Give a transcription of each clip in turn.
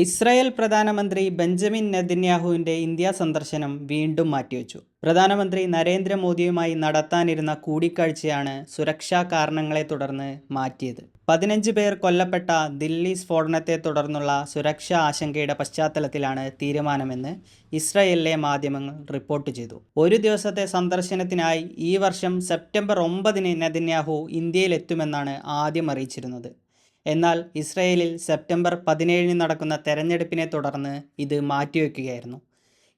Israel പ്രധാനമന്ത്രി Benjamin നെതിന്യാഹുവിന്റെ India സന്ദർശനം വീണ്ടും മാറ്റിവെച്ചു. പ്രധാനമന്ത്രി നരേന്ദ്രമോദിയുമായി നടത്താനിരുന്ന കൂടിക്കാഴ്ചയാണ് സുരക്ഷാ കാരണങ്ങളെ തുടർന്ന് മാറ്റിയത്. പതിനഞ്ച് പേർ കൊല്ലപ്പെട്ട ദില്ലി സ്ഫോടനത്തെ തുടർന്നുള്ള സുരക്ഷാ ആശങ്കയുടെ പശ്ചാത്തലത്തിലാണ് തീരുമാനമെന്ന് ഇസ്രായേലിലെ മാധ്യമങ്ങൾ റിപ്പോർട്ട് ചെയ്തു. ഒരു ദിവസത്തെ സന്ദർശനത്തിനായി ഈ വർഷം സെപ്റ്റംബർ ഒമ്പതിന് നെതന്യാഹു ഇന്ത്യയിലെത്തുമെന്നാണ് ആദ്യം അറിയിച്ചിരുന്നത്. എന്നാൽ ഇസ്രയേലിൽ സെപ്റ്റംബർ പതിനേഴിന് നടക്കുന്ന തെരഞ്ഞെടുപ്പിനെ തുടർന്ന് ഇത് മാറ്റിവെക്കുകയായിരുന്നു.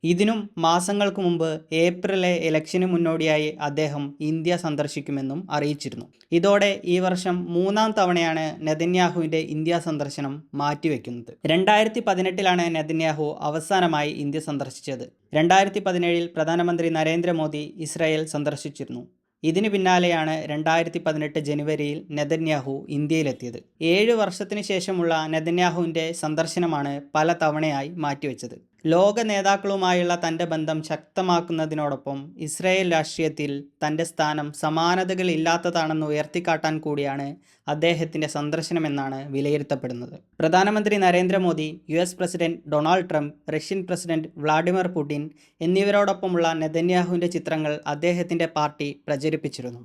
ഇതിനും മാസങ്ങൾക്ക് മുമ്പ് ഏപ്രിലെ ഇലക്ഷന് മുന്നോടിയായി അദ്ദേഹം ഇന്ത്യ സന്ദർശിക്കുമെന്നും അറിയിച്ചിരുന്നു. ഇതോടെ ഈ വർഷം മൂന്നാം തവണയാണ് നെതന്യാഹുവിന്റെ ഇന്ത്യ സന്ദർശനം മാറ്റിവെക്കുന്നത്. രണ്ടായിരത്തി പതിനെട്ടിലാണ് നെതന്യാഹു അവസാനമായി ഇന്ത്യ സന്ദർശിച്ചത്. രണ്ടായിരത്തി പതിനേഴിൽ പ്രധാനമന്ത്രി നരേന്ദ്രമോദി ഇസ്രായേൽ സന്ദർശിച്ചിരുന്നു. ഇതിന് പിന്നാലെയാണ് രണ്ടായിരത്തി പതിനെട്ട് ജനുവരിയിൽ നെതന്യാഹു ഇന്ത്യയിലെത്തിയത്. ഏഴ് വർഷത്തിന് ശേഷമുള്ള നെതന്യാഹുവിന്റെ സന്ദർശനമാണ് പല തവണയായി മാറ്റിവെച്ചത്. ലോക നേതാക്കളുമായുള്ള തന്റെ ബന്ധം ശക്തമാക്കുന്നതിനോടൊപ്പം ഇസ്രായേൽ രാഷ്ട്രീയത്തിൽ തന്റെ സ്ഥാനം സമാനതകളില്ലാത്തതാണെന്ന് ഉയർത്തിക്കാട്ടാൻ കൂടിയാണ് അദ്ദേഹത്തിന്റെ സന്ദർശനമെന്നാണ് വിലയിരുത്തപ്പെടുന്നത്. പ്രധാനമന്ത്രി Narendra Modi U S president Donald Trump Russian president Vladimir Putin എന്നിവരോടൊപ്പമുള്ള നെതന്യാഹുവിന്റെ ചിത്രങ്ങൾ അദ്ദേഹത്തിന്റെ പാർട്ടി പ്രചരിപ്പിച്ചിരുന്നു.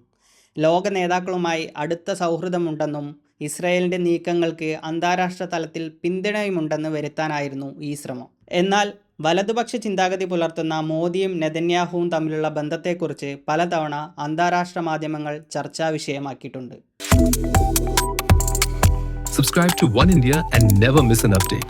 ലോക നേതാക്കളുമായി അടുത്ത സൗഹൃദമുണ്ടെന്നും ഇസ്രായേലിന്റെ നീക്കങ്ങൾക്ക് അന്താരാഷ്ട്ര തലത്തിൽ പിന്തുണയുമുണ്ടെന്ന് വരുത്താനായിരുന്നു ഈ ശ്രമം. എന്നാൽ വലതുപക്ഷ ചിന്താഗതി പുലർത്തുന്ന മോദിയും നെതന്യാഹുവും തമ്മിലുള്ള ബന്ധത്തെക്കുറിച്ച് പലതവണ അന്താരാഷ്ട്ര മാധ്യമങ്ങൾ ചർച്ചാ വിഷയമാക്കിയിട്ടുണ്ട് Subscribe to One India and never miss an update.